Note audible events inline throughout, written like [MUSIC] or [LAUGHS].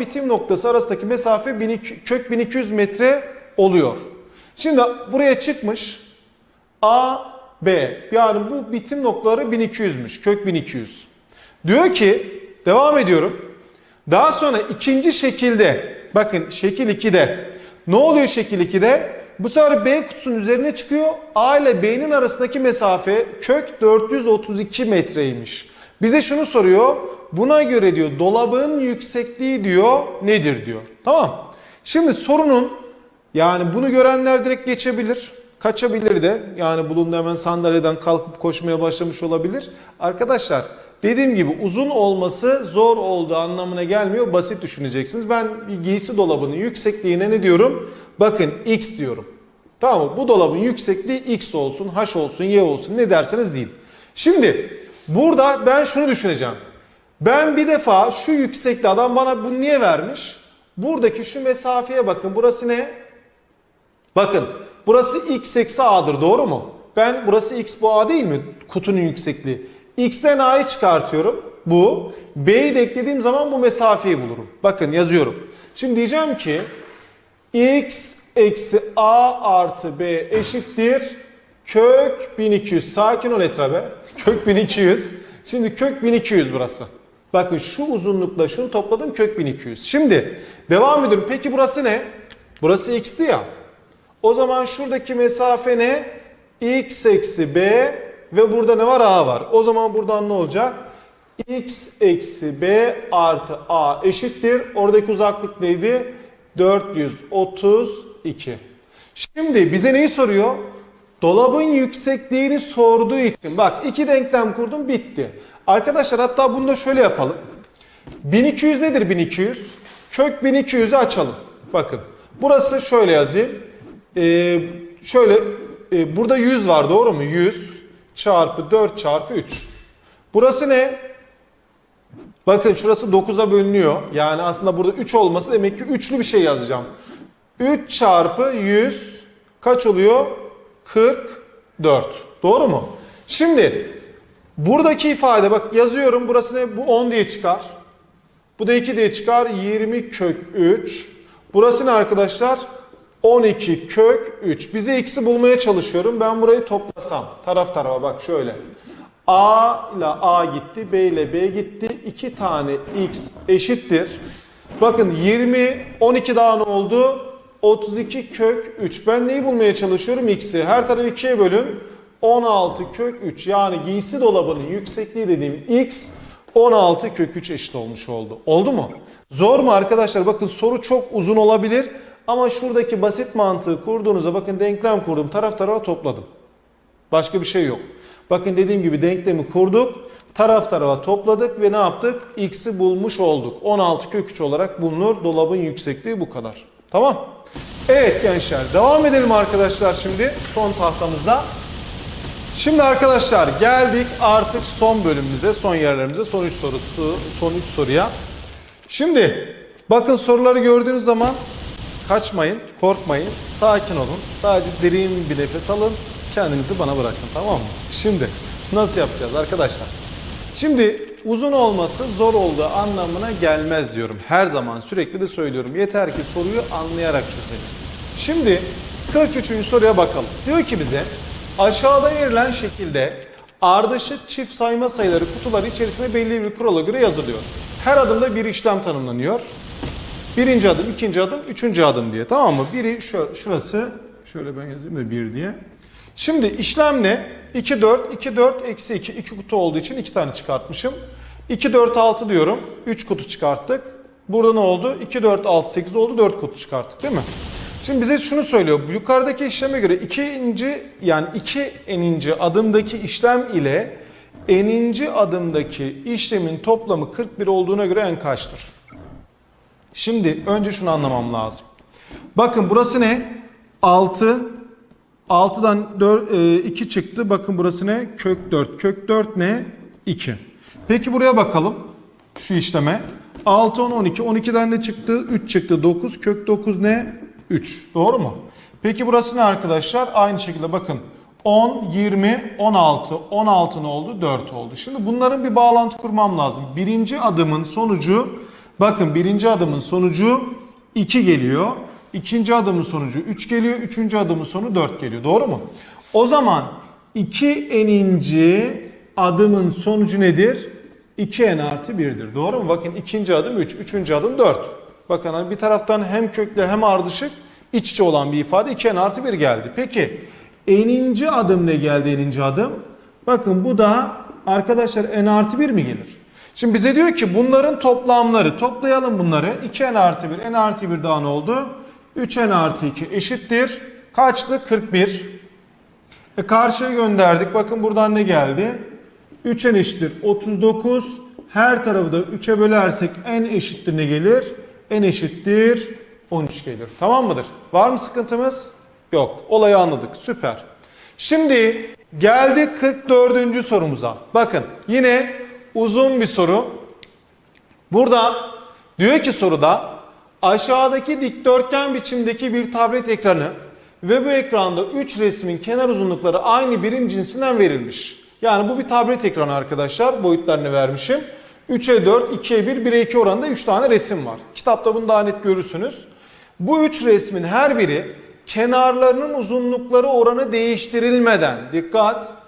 Bitim noktası arasındaki mesafe 1200 kök 1200 metre oluyor. Şimdi buraya çıkmış A, B. Yani bu bitim noktaları 1200'müş. Kök 1200. Diyor ki devam ediyorum. Daha sonra ikinci şekilde bakın şekil 2'de ne oluyor şekil 2'de? Bu sefer B kutusunun üzerine çıkıyor. A ile B'nin arasındaki mesafe kök 432 metreymiş. Bize şunu soruyor. Buna göre diyor dolabın yüksekliği diyor nedir diyor. Tamam. Şimdi sorunun yani bunu görenler direkt geçebilir. Kaçabilir de. Yani bulunduğu hemen sandalyeden kalkıp koşmaya başlamış olabilir. Arkadaşlar dediğim gibi uzun olması zor olduğu anlamına gelmiyor. Basit düşüneceksiniz. Ben bir giysi dolabının yüksekliğine ne diyorum? Bakın x diyorum. Tamam mı? Bu dolabın yüksekliği x olsun, h olsun, y olsun ne derseniz deyin. Şimdi burada ben şunu düşüneceğim. Ben bir defa şu yüksekliği adam bana bunu niye vermiş? Buradaki şu mesafeye bakın. Burası ne? Bakın burası x eksi a'dır doğru mu? Ben burası x bu a değil mi? Kutunun yüksekliği. x'ten a'yı çıkartıyorum. Bu. b'yi de eklediğim zaman bu mesafeyi bulurum. Bakın yazıyorum. Şimdi diyeceğim ki x eksi a artı b eşittir kök 1200. Sakin ol Etra be. [LAUGHS] Kök 1200. Şimdi kök 1200 burası. Bakın şu uzunlukla şunu topladım kök 1200. Şimdi devam ediyorum. Peki burası ne? Burası x'ti ya. O zaman şuradaki mesafe ne? x eksi b ve burada ne var? a var. O zaman buradan ne olacak? x eksi b artı a eşittir. Oradaki uzaklık neydi? 432. Şimdi bize neyi soruyor? Dolabın yüksekliğini sorduğu için. Bak iki denklem kurdum bitti. Arkadaşlar hatta bunu da şöyle yapalım. 1200 nedir 1200? Kök 1200'ü açalım. Bakın burası şöyle yazayım. Ee, şöyle e, burada 100 var doğru mu? 100 çarpı 4 çarpı 3. Burası ne? Bakın şurası 9'a bölünüyor. Yani aslında burada 3 olması demek ki üçlü bir şey yazacağım. 3 çarpı 100 kaç oluyor? 44. Doğru mu? Şimdi buradaki ifade bak yazıyorum burası ne? Bu 10 diye çıkar. Bu da 2 diye çıkar. 20 kök 3. Burası ne arkadaşlar? 12 kök 3. Bize x'i bulmaya çalışıyorum. Ben burayı toplasam. Taraf tarafa bak şöyle. A ile A gitti. B ile B gitti. 2 tane x eşittir. Bakın 20, 12 daha ne oldu? 32 kök 3. Ben neyi bulmaya çalışıyorum? X'i. Her tarafı 2'ye bölün. 16 kök 3. Yani giysi dolabının yüksekliği dediğim x 16 kök 3 eşit olmuş oldu. Oldu mu? Zor mu arkadaşlar? Bakın soru çok uzun olabilir. Ama şuradaki basit mantığı kurduğunuzda bakın denklem kurdum. Taraf tarafa topladım. Başka bir şey yok. Bakın dediğim gibi denklemi kurduk. Taraf tarafa topladık ve ne yaptık? X'i bulmuş olduk. 16 kök 3 olarak bulunur. Dolabın yüksekliği bu kadar. Tamam. Evet gençler devam edelim arkadaşlar şimdi son tahtamızda. Şimdi arkadaşlar geldik artık son bölümümüze, son yerlerimize, son 3 sorusu, son 3 soruya. Şimdi bakın soruları gördüğünüz zaman kaçmayın, korkmayın, sakin olun. Sadece derin bir nefes alın, kendinizi bana bırakın tamam mı? Şimdi nasıl yapacağız arkadaşlar? Şimdi uzun olması zor olduğu anlamına gelmez diyorum. Her zaman sürekli de söylüyorum. Yeter ki soruyu anlayarak çözelim. Şimdi 43. soruya bakalım. Diyor ki bize aşağıda verilen şekilde ardışık çift sayma sayıları kutular içerisinde belli bir kurala göre yazılıyor. Her adımda bir işlem tanımlanıyor. Birinci adım, ikinci adım, üçüncü adım diye. Tamam mı? Biri şu, şurası, şöyle ben yazayım da bir diye. Şimdi işlem ne? 2, 4, 2, 4, eksi 2. 2 kutu olduğu için 2 tane çıkartmışım. 2, 4, 6 diyorum. 3 kutu çıkarttık. Burada ne oldu? 2, 4, 6, 8 oldu. 4 kutu çıkarttık değil mi? Şimdi bize şunu söylüyor. Yukarıdaki işleme göre ikinci yani iki eninci adımdaki işlem ile eninci adımdaki işlemin toplamı 41 olduğuna göre en kaçtır? Şimdi önce şunu anlamam lazım. Bakın burası ne? 6. 6'dan 4, 2 çıktı. Bakın burası ne? Kök 4. Kök 4 ne? 2. Peki buraya bakalım. Şu işleme. 6, 10, 12. 12'den de çıktı? 3 çıktı. 9. Kök 9 ne? 3. Doğru mu? Peki burası ne arkadaşlar? Aynı şekilde bakın. 10, 20, 16. 16 ne oldu? 4 oldu. Şimdi bunların bir bağlantı kurmam lazım. Birinci adımın sonucu Bakın birinci adımın sonucu 2 geliyor. İkinci adımın sonucu 3 geliyor. Üçüncü adımın sonu 4 geliyor. Doğru mu? O zaman 2 eninci adımın sonucu nedir? 2n artı 1'dir. Doğru mu? Bakın ikinci adım 3. Üçüncü adım 4. Bakın hani bir taraftan hem köklü hem ardışık iç içe olan bir ifade 2n artı 1 geldi. Peki eninci adım ne geldi eninci adım? Bakın bu da arkadaşlar n artı 1 mi gelir? Şimdi bize diyor ki bunların toplamları toplayalım bunları. 2n artı 1 n artı 1 daha ne oldu? 3n artı 2 eşittir. Kaçtı? 41. E karşıya gönderdik. Bakın buradan ne geldi? 3n eşittir 39. Her tarafı da 3'e bölersek n eşittir ne gelir? N eşittir 13 gelir. Tamam mıdır? Var mı sıkıntımız? Yok. Olayı anladık. Süper. Şimdi geldik 44. sorumuza. Bakın yine uzun bir soru. Burada diyor ki soruda aşağıdaki dikdörtgen biçimdeki bir tablet ekranı ve bu ekranda 3 resmin kenar uzunlukları aynı birim cinsinden verilmiş. Yani bu bir tablet ekranı arkadaşlar. Boyutlarını vermişim. 3'e 4, 2'ye 1, 1'e 2 oranında 3 tane resim var. Kitapta bunu daha net görürsünüz. Bu 3 resmin her biri kenarlarının uzunlukları oranı değiştirilmeden dikkat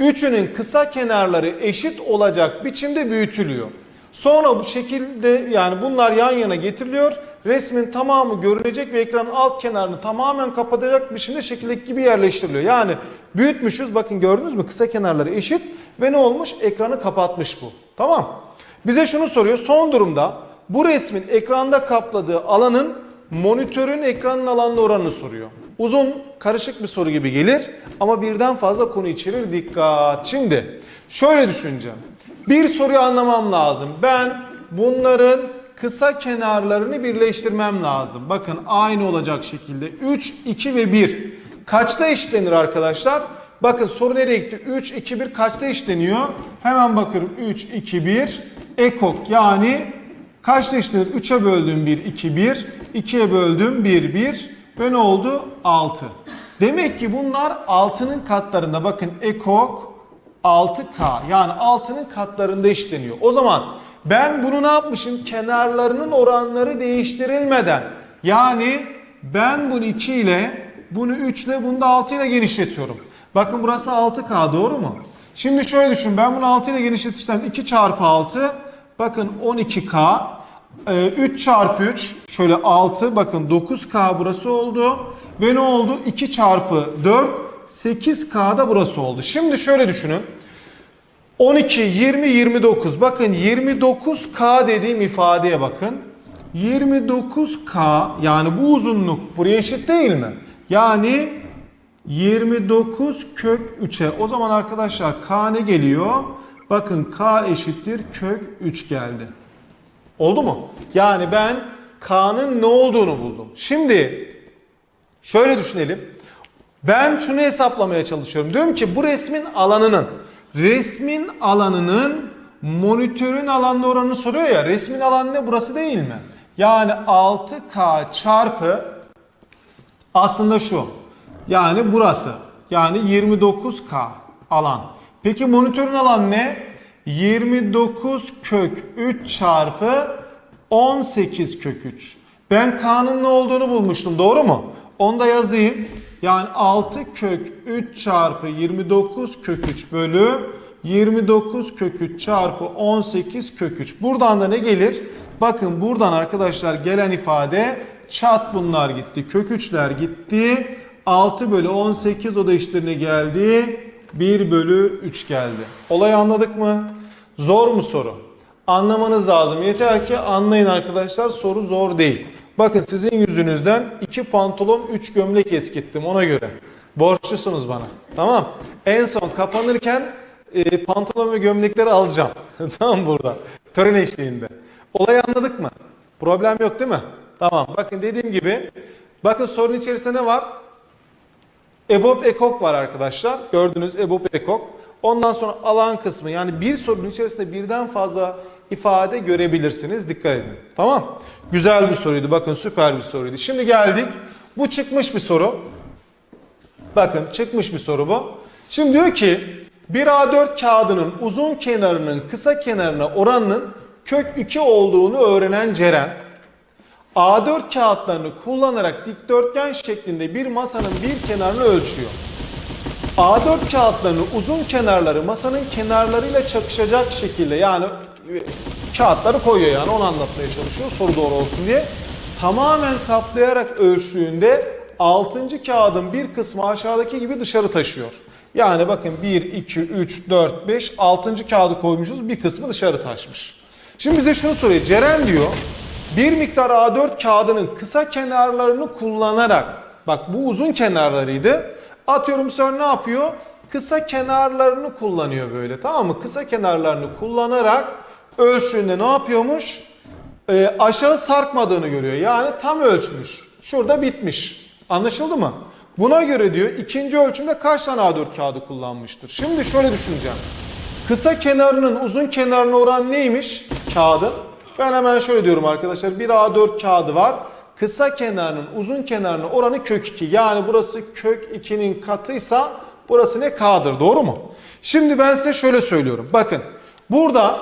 Üçünün kısa kenarları eşit olacak biçimde büyütülüyor. Sonra bu şekilde yani bunlar yan yana getiriliyor. Resmin tamamı görünecek ve ekranın alt kenarını tamamen kapatacak biçimde şekildeki gibi yerleştiriliyor. Yani büyütmüşüz bakın gördünüz mü kısa kenarları eşit ve ne olmuş ekranı kapatmış bu. Tamam. Bize şunu soruyor son durumda bu resmin ekranda kapladığı alanın monitörün ekranın alanına oranını soruyor. Uzun karışık bir soru gibi gelir ama birden fazla konu içerir dikkat. Şimdi şöyle düşüneceğim. Bir soruyu anlamam lazım. Ben bunların kısa kenarlarını birleştirmem lazım. Bakın aynı olacak şekilde 3, 2 ve 1. Kaçta eşitlenir arkadaşlar? Bakın soru nereye gitti? 3, 2, 1 kaçta eşitleniyor? Hemen bakıyorum 3, 2, 1 ekok yani kaçta eşitlenir? 3'e böldüm 1, 2, 1. 2'ye böldüm 1, 1 ve ne oldu? 6. Demek ki bunlar 6'nın katlarında bakın ekok 6K yani 6'nın katlarında işleniyor. O zaman ben bunu ne yapmışım? Kenarlarının oranları değiştirilmeden yani ben bunu 2 ile bunu 3 ile bunu da 6 ile genişletiyorum. Bakın burası 6K doğru mu? Şimdi şöyle düşün ben bunu 6 ile genişletirsem 2 çarpı 6 bakın 12K ee, 3 çarpı 3 şöyle 6 bakın 9K burası oldu. Ve ne oldu? 2 çarpı 4 8K da burası oldu. Şimdi şöyle düşünün. 12, 20, 29. Bakın 29K dediğim ifadeye bakın. 29K yani bu uzunluk buraya eşit değil mi? Yani 29 kök 3'e. O zaman arkadaşlar K ne geliyor? Bakın K eşittir kök 3 geldi. Oldu mu? Yani ben K'nın ne olduğunu buldum. Şimdi şöyle düşünelim. Ben şunu hesaplamaya çalışıyorum. Diyorum ki bu resmin alanının resmin alanının monitörün alanına oranını soruyor ya. Resmin alanı ne? Burası değil mi? Yani 6K çarpı aslında şu. Yani burası. Yani 29K alan. Peki monitörün alanı ne? 29 kök 3 çarpı 18 kök 3. Ben K'nın ne olduğunu bulmuştum doğru mu? Onu da yazayım. Yani 6 kök 3 çarpı 29 kök 3 bölü 29 kök 3 çarpı 18 kök 3. Buradan da ne gelir? Bakın buradan arkadaşlar gelen ifade çat bunlar gitti. Kök 3'ler gitti. 6 bölü 18 o da eşittir ne geldi? 1 bölü 3 geldi. Olayı anladık mı? Zor mu soru? Anlamanız lazım. Yeter ki anlayın arkadaşlar soru zor değil. Bakın sizin yüzünüzden 2 pantolon 3 gömlek eskittim ona göre. Borçlusunuz bana. Tamam. En son kapanırken e, pantolon ve gömlekleri alacağım. [LAUGHS] tamam burada. Tören eşliğinde. Olayı anladık mı? Problem yok değil mi? Tamam. Bakın dediğim gibi bakın sorunun içerisinde ne var? EBOB ekok var arkadaşlar. Gördüğünüz EBOB ekok. Ondan sonra alan kısmı yani bir sorunun içerisinde birden fazla ifade görebilirsiniz. Dikkat edin. Tamam. Güzel bir soruydu. Bakın süper bir soruydu. Şimdi geldik. Bu çıkmış bir soru. Bakın çıkmış bir soru bu. Şimdi diyor ki bir A4 kağıdının uzun kenarının kısa kenarına oranının kök 2 olduğunu öğrenen Ceren A4 kağıtlarını kullanarak dikdörtgen şeklinde bir masanın bir kenarını ölçüyor. A4 kağıtlarının uzun kenarları masanın kenarlarıyla çakışacak şekilde yani kağıtları koyuyor yani onu anlatmaya çalışıyor soru doğru olsun diye. Tamamen kaplayarak ölçtüğünde 6. kağıdın bir kısmı aşağıdaki gibi dışarı taşıyor. Yani bakın 1, 2, 3, 4, 5, 6. kağıdı koymuşuz bir kısmı dışarı taşmış. Şimdi bize şunu soruyor. Ceren diyor bir miktar A4 kağıdının kısa kenarlarını kullanarak bak bu uzun kenarlarıydı. Atıyorum sen ne yapıyor? Kısa kenarlarını kullanıyor böyle tamam mı? Kısa kenarlarını kullanarak ölçtüğünde ne yapıyormuş? Ee, aşağı sarkmadığını görüyor. Yani tam ölçmüş. Şurada bitmiş. Anlaşıldı mı? Buna göre diyor ikinci ölçümde kaç tane A4 kağıdı kullanmıştır? Şimdi şöyle düşüneceğim. Kısa kenarının uzun kenarına oran neymiş kağıdın? Ben hemen şöyle diyorum arkadaşlar. Bir A4 kağıdı var. Kısa kenarının uzun kenarına oranı kök 2. Yani burası kök 2'nin katıysa burası ne K'dır doğru mu? Şimdi ben size şöyle söylüyorum. Bakın burada